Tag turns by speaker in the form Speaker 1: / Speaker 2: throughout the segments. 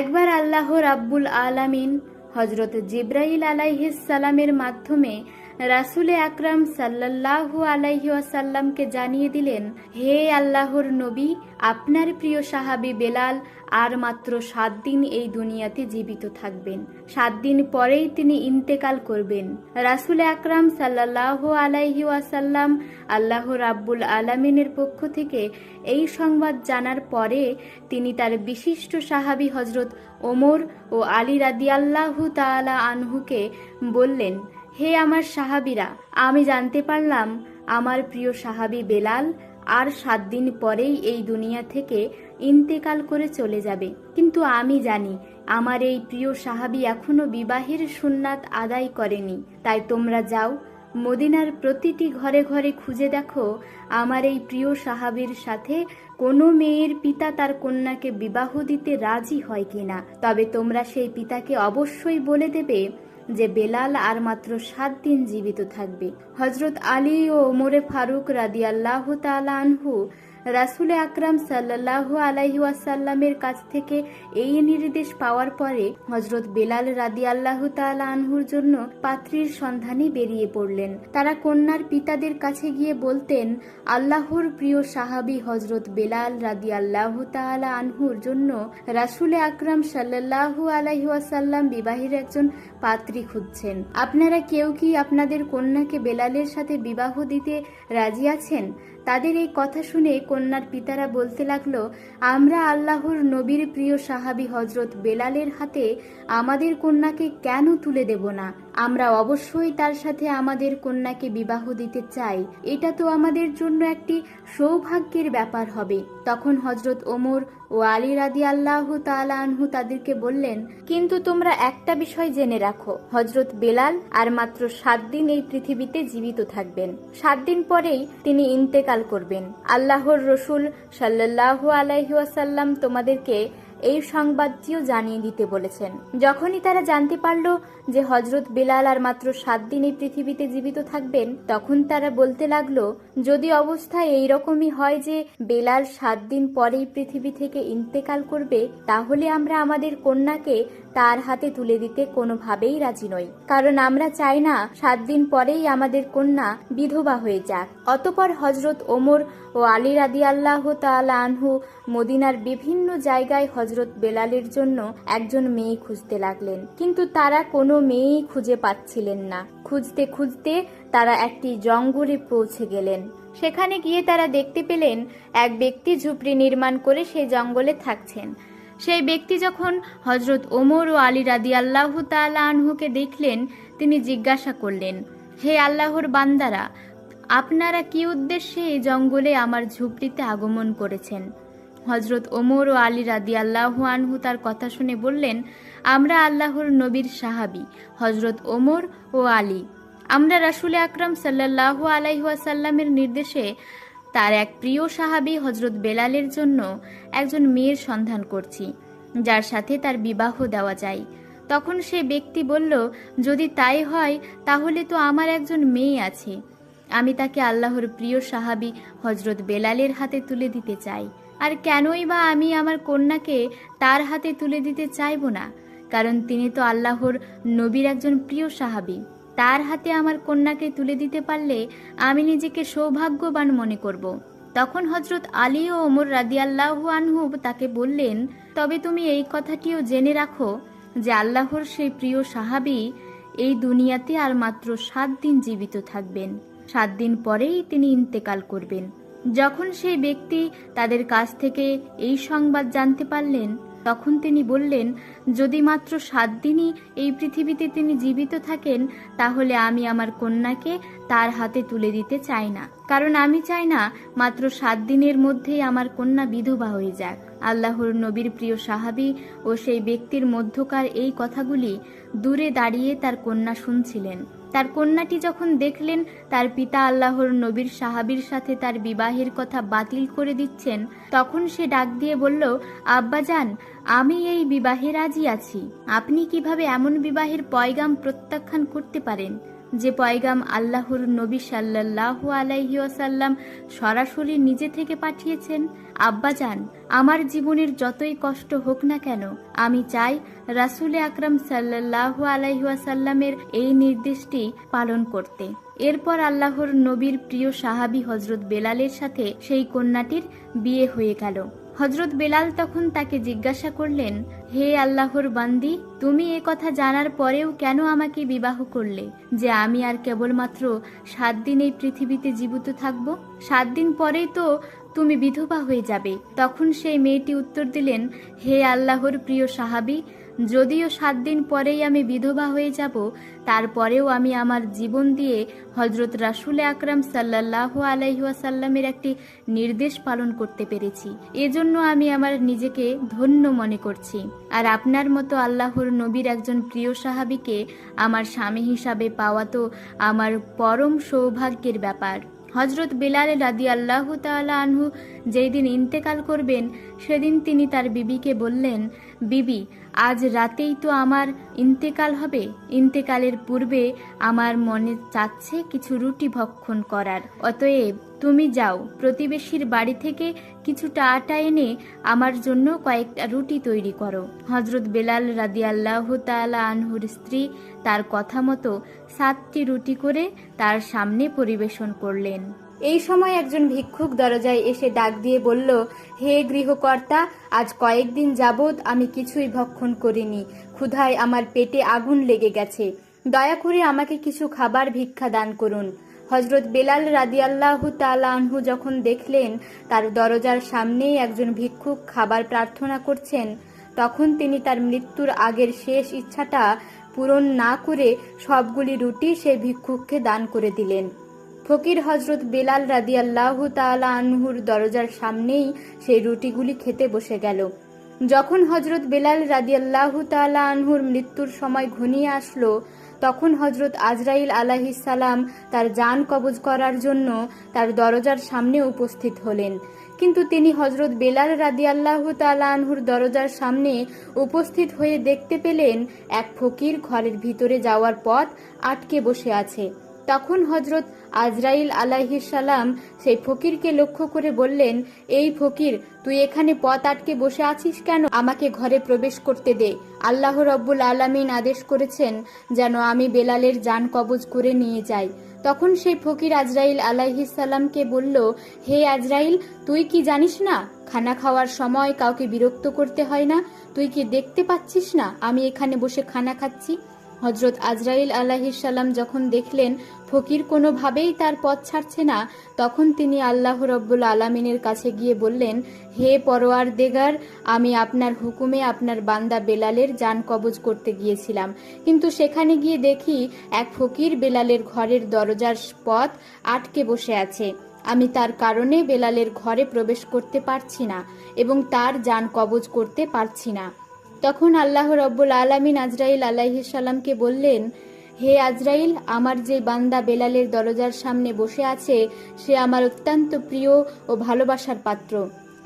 Speaker 1: একবার আল্লাহ রাব্বুল আলামিন হজরত জিব্রাইল সালামের মাধ্যমে রাসুলে আকরাম সাল্লাল্লাহু আলাইহি ওয়াসাল্লামকে জানিয়ে দিলেন, হে আল্লাহর নবী, আপনার প্রিয় সাহাবি বেলাল আর মাত্র সাত দিন এই দুনিয়াতে জীবিত থাকবেন। সাত দিন পরেই তিনি ইন্তেকাল করবেন। রাসুলে আকরাম সাল্লাল্লাহু আলাইহি ওয়াসাল্লাম আল্লাহ রাব্বুল আলামিনের পক্ষ থেকে এই সংবাদ জানার পরে তিনি তার বিশিষ্ট সাহাবী হজরত ওমর ও আলী রাদিয়াল্লাহু তাআলা আনহুকে বললেন, হে আমার সাহাবীরা, আমি জানতে পারলাম, আমার প্রিয় সাহাবী বেলাল আর সাত দিন পরেই এই দুনিয়া থেকে ইন্তেকাল করে চলে যাবে। কিন্তু আমি জানি, আমার এই প্রিয় সাহাবী এখনও বিবাহের সুন্নাত আদায় করেনি। তাই তোমরা যাও, মদিনার প্রতিটি ঘরে ঘরে খুঁজে দেখো, আমার এই প্রিয় সাহাবীর সাথে কোনো মেয়ের পিতা তার কন্যাকে বিবাহ দিতে রাজি হয় কিনা। তবে তোমরা সেই পিতাকে অবশ্যই বলে দেবে যে বেলাল আর মাত্র সাত দিন জীবিত থাকবে। হজরত আলী ও ওমরে ফারুক রাদি আল্লাহ আনহু রাসুলে আকরাম সাল্লাহু আলাইহি ওয়াসাল্লামের কাছ থেকে এই নির্দেশ পাওয়ার পরে হজরত বেলাল রাদি আল্লাহ আনহুর জন্য পাত্রীর সন্ধানে বেরিয়ে পড়লেন। তারা কন্যার পিতাদের কাছে গিয়ে বলতেন, আল্লাহর প্রিয় সাহাবি হজরত বেলাল রাদি আল্লাহ তালা আনহুর জন্য রাসুলে আকরাম সাল্লাহু আলাইহি ওয়াসাল্লাম বিবাহের একজন পাত্রী খুঁজছেন। আপনারা কেউ কি আপনাদের কন্যাকে বেলালের সাথে বিবাহ দিতে রাজি আছেন? তাদের এই কথা শুনে কন্যার পিতারা বলতে লাগল, আমরা আল্লাহর নবীর প্রিয় সাহাবি হজরত বেলালের হাতে আমাদের কন্যাকে কেন তুলে দেব না? আমরা অবশ্যই তার সাথে আমাদের কন্যাকে বিবাহ দিতে চাই। এটা তো আমাদের জন্য একটি সৌভাগ্যের ব্যাপার হবে। তখন হজরত ওমর ও আলী রাদি আল্লাহ আনহু তাদেরকে বললেন, কিন্তু তোমরা একটা বিষয় জেনে রাখো। হজরত বেলাল আর মাত্র সাত দিন এই পৃথিবীতে জীবিত থাকবেন। সাত দিন পরেই তিনি ইন্তেকাল করবেন। আল্লাহর রসুল সাল্লাহ আলাইহাসাল্লাম তোমাদেরকে এই সংবাদটিও জানিয়ে দিতে বলেছেন। যখনই তারা জানতে পারল যে হজরত বেলাল আর মাত্র সাত দিন এই পৃথিবীতে জীবিত থাকবেন, তখন তারা বলতে লাগল, যদি অবস্থা এইরকমই হয় যে বেলাল সাত দিন পরেই পৃথিবী থেকে ইন্তেকাল করবে, তাহলে আমরা আমাদের কন্যাকে তার হাতে তুলে দিতে কোনোভাবেই রাজি নই। কারণ আমরা চাই না সাত দিন পরেই আমাদের কন্যা বিধবা হয়ে যাক। অতপর হজরত ওমর ও আলী রাদি আল্লাহ তালা আনহু মদিনার বিভিন্ন জায়গায় হজরত বেলালের জন্য একজন মেয়ে খুঁজতে লাগলেন। কিন্তু তারা কোনো মেয়েই খুঁজে পাচ্ছিলেন না। খুঁজতে খুঁজতে তারা একটি জঙ্গলে পৌঁছে গেলেন। সেখানে গিয়ে তারা দেখতে পেলেন, এক ব্যক্তি ঝুপড়ি নির্মাণ করে সেই জঙ্গলে থাকছেন। সেই ব্যক্তি যখন হজরত ওমর ও আলী রাদি আল্লাহ আনহুকে দেখলেন, তিনি জিজ্ঞাসা করলেন, হে আল্লাহর বান্দারা, আপনারা কি উদ্দেশ্যে এই জঙ্গলে আমার ঝুপড়িতে আগমন করেছেন? হজরত ওমর ও আলী রাদি আল্লাহ আনহু তার কথা শুনে বললেন, আমরা আল্লাহর নবীর সাহাবি হজরত ওমর ও আলী। আমরা রাসুলে আকরাম সাল্লাহ আলাইহাসাল্লামের নির্দেশে তার এক প্রিয় সাহাবি হজরত বেলালের জন্য একজন মেয়ের সন্ধান করছি, যার সাথে তার বিবাহ দেওয়া যায়। তখন সে ব্যক্তি বলল, যদি তাই হয়, তাহলে তো আমার একজন মেয়ে আছে। আমি তাকে আল্লাহর প্রিয় সাহাবি হজরত বেলালের হাতে তুলে দিতে চাই। আর কেনই বা আমি আমার কন্যাকে তার হাতে তুলে দিতে চাইব না? কারণ তিনি তো আল্লাহর নবীর একজন প্রিয় সাহাবি। তার হাতে আমার কন্যাকে তুলে দিতে পারলে আমি নিজেকে সৌভাগ্যবান মনে করব। তখন হজরত আলী ও ওমর রাদিয়াল্লাহু আনহু তাকে বললেন, তবে তুমি এই কথাটিও জেনে রাখো যে আল্লাহর সেই প্রিয় সাহাবি এই দুনিয়াতে আর মাত্র সাত দিন জীবিত থাকবেন। সাত দিন পরেই তিনি ইন্তেকাল করবেন। যখন সেই ব্যক্তি তাদের কাছ থেকে এই সংবাদ জানতে পারলেন, তখন তিনি বললেন, যদি মাত্র সাত দিনই এই পৃথিবীতে তিনি জীবিত থাকেন, তাহলে আমি আমার কন্যাকে তার হাতে তুলে দিতে চাই না। কারণ আমি চাই না মাত্র সাত দিনের মধ্যেই আমার কন্যা বিধবা হয়ে যাক। আল্লাহর নবীর প্রিয় সাহাবি ও সেই ব্যক্তির মধ্যকার এই কথাগুলি দূরে দাঁড়িয়ে তার কন্যা শুনছিলেন। তার কন্যাটি যখন দেখলেন, তার পিতা আল্লাহর নবীর সাহাবির সাথে তার বিবাহের কথা বাতিল করে দিচ্ছেন, তখন সে ডাক দিয়ে বলল আব্বাজান আমি এই বিবাহে রাজি আছি। আপনি কীভাবে এমন বিবাহের পয়গাম প্রত্যাখ্যান করতে পারেন? যে পয়গাম আল্লাহর নবী সাল্লাল্লাহু আলাইহি ওয়াসাল্লাম সরাসরি নিজে থেকে পাঠিয়েছেন আব্বাজান আমার জীবনের যতই কষ্ট হোক না কেন, আমি চাই রাসুলে আকরাম সাল্লাল্লাহু আলাইহি ওয়াসাল্লামের এই নির্দেশটি পালন করতে। এরপর আল্লাহর নবীর প্রিয় সাহাবী হজরত বেলালের সাথে সেই কন্যাটির বিয়ে হয়ে গেল। হজরত বেলাল তখন তাকে জিজ্ঞাসা করলেন, হে আল্লাহর বান্দি, তুমি এ কথা জানার পরেও কেন আমাকে বিবাহ করলে? যে আমি আর কেবলমাত্র সাত দিন এই পৃথিবীতে জীবিত থাকব? সাত দিন পরেই তো তুমি বিধবা হয়ে যাবে। তখন সেই মেয়েটি উত্তর দিলেন, হে আল্লাহর প্রিয় সাহাবী যদিও সাত দিন পরেই আমি বিধবা হয়ে যাব, তারপরেও আমি আমার জীবন দিয়ে হজরত রাসুলে আকরাম সাল্লাহ আলাইহাসাল্লামের একটি নির্দেশ পালন করতে পেরেছি। এজন্য আমি আমার নিজেকে ধন্য মনে করছি। আর আপনার মতো আল্লাহর নবীর একজন প্রিয় সাহাবিকে আমার স্বামী হিসাবে পাওয়া তো আমার পরম সৌভাগ্যের ব্যাপার। হজরত বেলাল রাদি আল্লাহ তাআলা আনহু যেই দিন ইন্তেকাল করবেন, সেদিন তিনি তার বিবিকে বললেন বিবি, আজ রাতেই তো আমার ইন্তেকাল হবে। ইন্তেকালের পূর্বে আমার মনে চাচ্ছে কিছু রুটি ভক্ষণ করার। অতএব তুমি যাও, প্রতিবেশীর বাড়ি থেকে কিছুটা আটা এনে আমার জন্য কয়েকটা রুটি তৈরি করো। হজরত বেলাল রাদি আল্লাহ তালা আনহুর স্ত্রী তার কথা মতো সাতটি রুটি করে তার সামনে পরিবেশন করলেন। এই সময় একজন ভিক্ষুক দরজায় এসে ডাক দিয়ে বলল, হে গৃহকর্তা, আজ কয়েকদিন যাবৎ আমি কিছুই ভক্ষণ করিনি। ক্ষুধায় আমার পেটে আগুন লেগে গেছে। দয়া করে আমাকে কিছু খাবার ভিক্ষা দান করুন। হজরত বেলাল রাদিয়াল্লাহু আনহু যখন দেখলেন তার দরজার সামনেই একজন ভিক্ষুক খাবার প্রার্থনা করছেন, তখন তিনি তার মৃত্যুর আগের শেষ ইচ্ছাটা পূরণ না করে সবগুলি রুটি সেই ভিক্ষুককে দান করে দিলেন। ফকির হজরত বেলাল রাদিয়াল্লাহু তাআলা আনহুর দরজার সামনেই সেই রুটিগুলি খেতে বসে গেল। যখন হজরত বেলাল রাদিয়াল্লাহু তাআলা আনহুর মৃত্যুর সময় ঘনিয়ে আসলো, তখন হজরত আজরাইল সালাম তার যান কবজ করার জন্য তার দরজার সামনে উপস্থিত হলেন। কিন্তু তিনি হজরত বেলাল রাদিয়াল্লাহু তাআলা আনহুর দরজার সামনে উপস্থিত হয়ে দেখতে পেলেন, এক ফকির ঘরের ভিতরে যাওয়ার পথ আটকে বসে আছে। তখন হজরত আজরাইল সালাম সেই ফকিরকে লক্ষ্য করে বললেন, এই ফকির, তুই এখানে পথ আটকে বসে আছিস কেন? আমাকে ঘরে প্রবেশ করতে দে। আল্লাহ রব্বুল আলামিন আদেশ করেছেন যেন আমি বেলালের যান কবজ করে নিয়ে যাই। তখন সেই ফকির আজরাইল সালামকে বলল, হে আজরাইল, তুই কি জানিস না? খানা খাওয়ার সময় কাউকে বিরক্ত করতে হয় না? তুই কি দেখতে পাচ্ছিস না? আমি এখানে বসে খানা খাচ্ছি। হজরত আজরাইল সাল্লাম যখন দেখলেন ফকির কোনোভাবেই তার পথ ছাড়ছে না, তখন তিনি আল্লাহ রব্বুল আলমিনের কাছে গিয়ে বললেন, হে পরোয়ার দেগার আমি আপনার হুকুমে আপনার বান্দা বেলালের যান কবজ করতে গিয়েছিলাম। কিন্তু সেখানে গিয়ে দেখি এক ফকির বেলালের ঘরের দরজার পথ আটকে বসে আছে। আমি তার কারণে বেলালের ঘরে প্রবেশ করতে পারছি না এবং তার যান কবজ করতে পারছি না। তখন আল্লাহ রব্বুল আলমিন আজরাইল আলাইসাল্লামকে বললেন, হে আজরাইল, আমার যে বান্দা বেলালের দরজার সামনে বসে আছে, সে আমার অত্যন্ত প্রিয় ও ভালোবাসার পাত্র।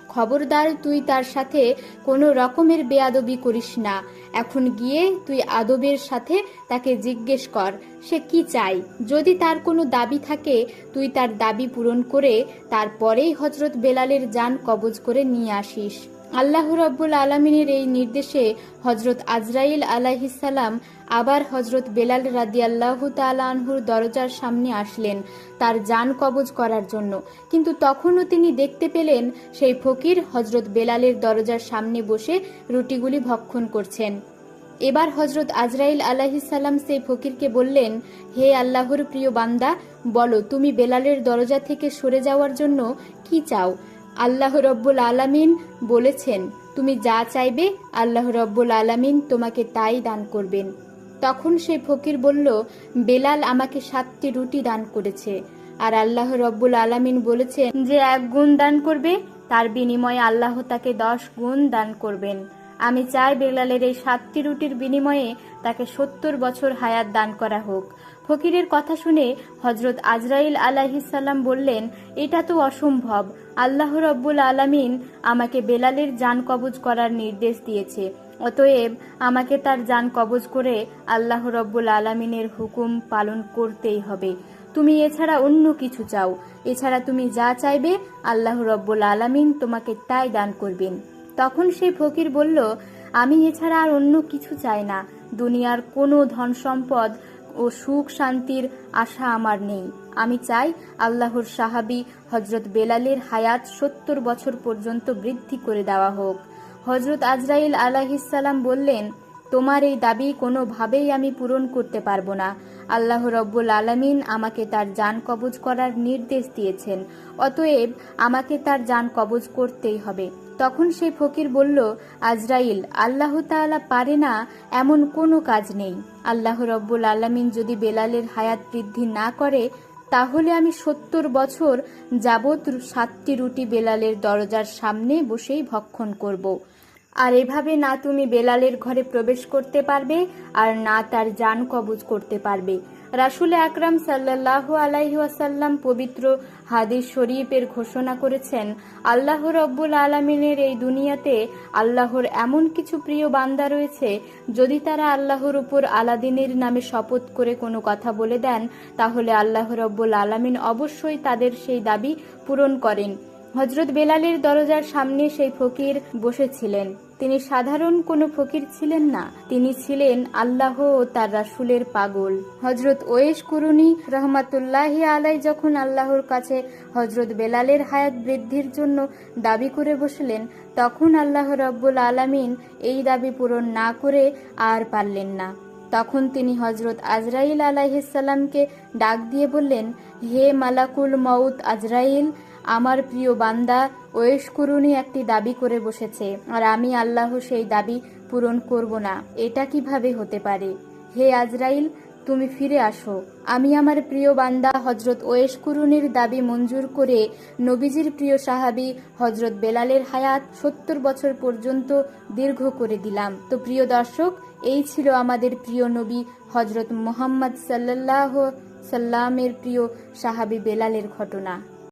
Speaker 1: খবরদার, তুই তার সাথে কোনো রকমের বেয়াদবি করিস না। এখন গিয়ে তুই আদবের সাথে তাকে জিজ্ঞেস কর, সে কি চাই যদি তার কোনো দাবি থাকে, তুই তার দাবি পূরণ করে তারপরেই হজরত বেলালের যান কবজ করে নিয়ে আসিস। আল্লাহ রব্বুল আলমিনের এই নির্দেশে হজরত আজরাইল আলাহিসাল্লাম আবার হজরত বেলাল রাদি আল্লাহ তালানহুর দরজার সামনে আসলেন তার যান কবজ করার জন্য। কিন্তু তখনও তিনি দেখতে পেলেন সেই ফকির হজরত বেলালের দরজার সামনে বসে রুটিগুলি ভক্ষণ করছেন। এবার হজরত আজরাইল আলাহিসাল্লাম সেই ফকিরকে বললেন, হে আল্লাহর প্রিয় বান্দা, বলো তুমি বেলালের দরজা থেকে সরে যাওয়ার জন্য কি চাও? আল্লাহ রব্বুল আলামিন বলেছেন, তুমি যা চাইবে, আল্লাহ রব্বুল আলামিন তোমাকে তাই দান করবেন। তখন সেই ফকির বলল, বেলাল আমাকে সাতটি রুটি দান করেছে। আর আল্লাহ রব্বুল আলামিন বলেছেন, যে এক গুণ দান করবে, তার বিনিময়ে আল্লাহ তাকে দশ গুণ দান করবেন। আমি চাই বেলালের এই সাতটি রুটির বিনিময়ে তাকে সত্তর বছর হায়াত দান করা হোক। ফকিরের কথা শুনে হজরত আজরাইল আলাহিসাল্লাম বললেন, এটা তো অসম্ভব। আল্লাহ রব্বুল আলামিন আমাকে বেলালের যান কবজ করার নির্দেশ দিয়েছে। অতএব আমাকে তার যান কবজ করে আল্লাহ রব্বুল আলমিনের হুকুম পালন করতেই হবে। তুমি এছাড়া অন্য কিছু চাও। এছাড়া তুমি যা চাইবে আল্লাহ রব্বুল আলামিন তোমাকে তাই দান করবেন। তখন সেই ফকির বলল, আমি এছাড়া আর অন্য কিছু চাই না। দুনিয়ার কোনো ধন সম্পদ ও সুখ শান্তির আশা আমার নেই। আমি চাই আল্লাহর সাহাবি হজরত বেলালের হায়াত সত্তর বছর পর্যন্ত বৃদ্ধি করে দেওয়া হোক। হজরত আজরাইল আলাহিসাল্লাম বললেন, তোমার এই দাবি কোনোভাবেই আমি পূরণ করতে পারব না। আল্লাহ রব্বুল আলামিন আমাকে তার যান কবজ করার নির্দেশ দিয়েছেন। অতএব আমাকে তার যান কবজ করতেই হবে। তখন সেই ফকির বলল, আজরাইল, আল্লাহ তাআলা পারে না এমন কোনো কাজ নেই আল্লাহ রব্বুল আলামিন যদি বেলালের হায়াত বৃদ্ধি না করে, তাহলে আমি সত্তর বছর যাবৎ সাতটি রুটি বেলালের দরজার সামনে বসেই ভক্ষণ করব। আর এভাবে না তুমি বেলালের ঘরে প্রবেশ করতে পারবে, আর না তার যান কবজ করতে পারবে রাসুল আকরাম সাল্লাহ আলাইহি ওয়াসাল্লাম পবিত্র হাদিস শরীফের ঘোষণা করেছেন, আল্লাহ রব্বুল আলমিনের এই দুনিয়াতে আল্লাহর এমন কিছু প্রিয় বান্দা রয়েছে, যদি তারা আল্লাহর উপর আলাদিনের নামে শপথ করে কোনো কথা বলে দেন, তাহলে আল্লাহ রব্বুল আলমিন অবশ্যই তাদের সেই দাবি পূরণ করেন। হজরত বেলালের দরজার সামনে সেই ফকির বসেছিলেন। তিনি সাধারণ কোনো ফকির ছিলেন না। তিনি ছিলেন আল্লাহ ও তার রাসুলের পাগল। হজরত ওয়েশ কুরুনি রহমাতুল্লাহি আলাই যখন আল্লাহর কাছে হজরত বেলালের হায়াত বৃদ্ধির জন্য দাবি করে বসলেন, তখন আল্লাহ রব্বুল আলামিন এই দাবি পূরণ না করে আর পারলেন না। তখন তিনি হজরত আজরাইল আলাইহিসাল্লামকে ডাক দিয়ে বললেন, হে মালাকুল মউত আজরাইল আমার প্রিয় বান্দা, ওয়েশ করুনি একটি দাবি করে বসেছে, আর আমি আল্লাহ সেই দাবি পূরণ করব না। এটা কীভাবে হতে পারে? হে আজরাইল, তুমি ফিরে আসো। আমি আমার প্রিয় বান্দা হজরত ওয়েশ কুরুনির দাবি মঞ্জুর করে নবীজির প্রিয় সাহাবি হজরত বেলালের হায়াত সত্তর বছর পর্যন্ত দীর্ঘ করে দিলাম। তো প্রিয় দর্শক, এই ছিল আমাদের প্রিয় নবী হজরত মোহাম্মদ সাল্লাহ সাল্লামের প্রিয় সাহাবি বেলালের ঘটনা।